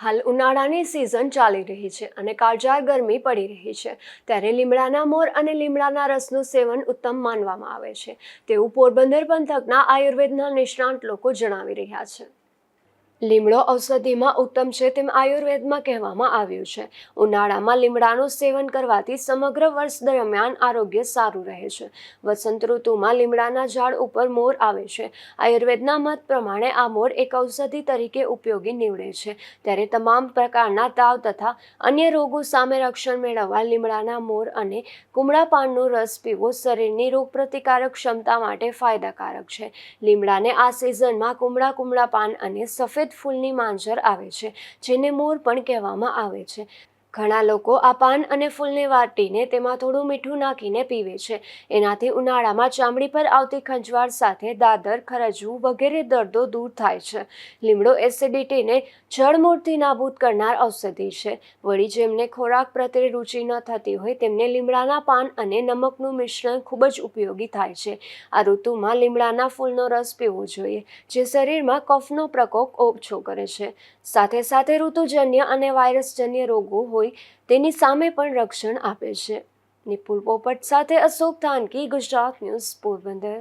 હાલ ઉનાળાની સિઝન ચાલી રહી છે અને કાળજાળ ગરમી પડી રહી છે. ત્યારે લીમડાના મોર અને લીમડાના રસનું સેવન ઉત્તમ માનવામાં આવે છે. તેવું પોરબંદર પંથકના આયુર્વેદના નિષ્ણાંત લોકો જણાવી રહ્યા છે. લીમડો ઔષધિમાં ઉત્તમ છે તેમ આયુર્વેદમાં કહેવામાં આવ્યું છે. ઉનાળામાં લીમડાનું સેવન કરવાથી સમગ્ર વર્ષ દરમિયાન આરોગ્ય સારું રહે છે. વસંત ઋતુમાં લીમડાના ઝાડ ઉપર મોર આવે છે. આયુર્વેદના મત પ્રમાણે આ મોર એક ઔષધિ તરીકે ઉપયોગી નીવડે છે. ત્યારે તમામ પ્રકારના તાવ તથા અન્ય રોગો સામે રક્ષણ મેળવવા લીમડાના મોર અને કુમળા પાનનો રસ પીવો શરીરની રોગપ્રતિકારક ક્ષમતા માટે ફાયદાકારક છે. લીમડાને આ સિઝનમાં કુમળા કુમળા પાન અને સફેદ ફૂલની માંજર આવે છે જેને મોર પણ કહેવામાં આવે છે. ઘણા લોકો આ પાન અને ફૂલને વાટીને તેમાં થોડું મીઠું નાખીને પીવે છે. એનાથી ઉનાળામાં ચામડી પર આવતી ખંજવાળ સાથે દાદર ખરજવું વગેરે દર્દો દૂર થાય છે. લીમડો એસિડિટીને જળમૂળથી નાબૂદ કરનાર ઔષધિ છે. વળી જેમને ખોરાક પ્રત્યે રુચિ ન થતી હોય તેમને લીમડાના પાન અને નમકનું મિશ્રણ ખૂબ જ ઉપયોગી થાય છે. આ ઋતુમાં લીમડાના ફૂલનો રસ પીવો જોઈએ, જે શરીરમાં કફનો પ્રકોપ ઓછો કરે છે. સાથે સાથે ઋતુજન્ય અને વાયરસજન્ય રોગો હોય તેની સામે પણ રક્ષણ આપે છે. નિપુલ પોપટ સાથે અશોક થાનકી ગુજરાત ન્યૂઝ પોરબંદર.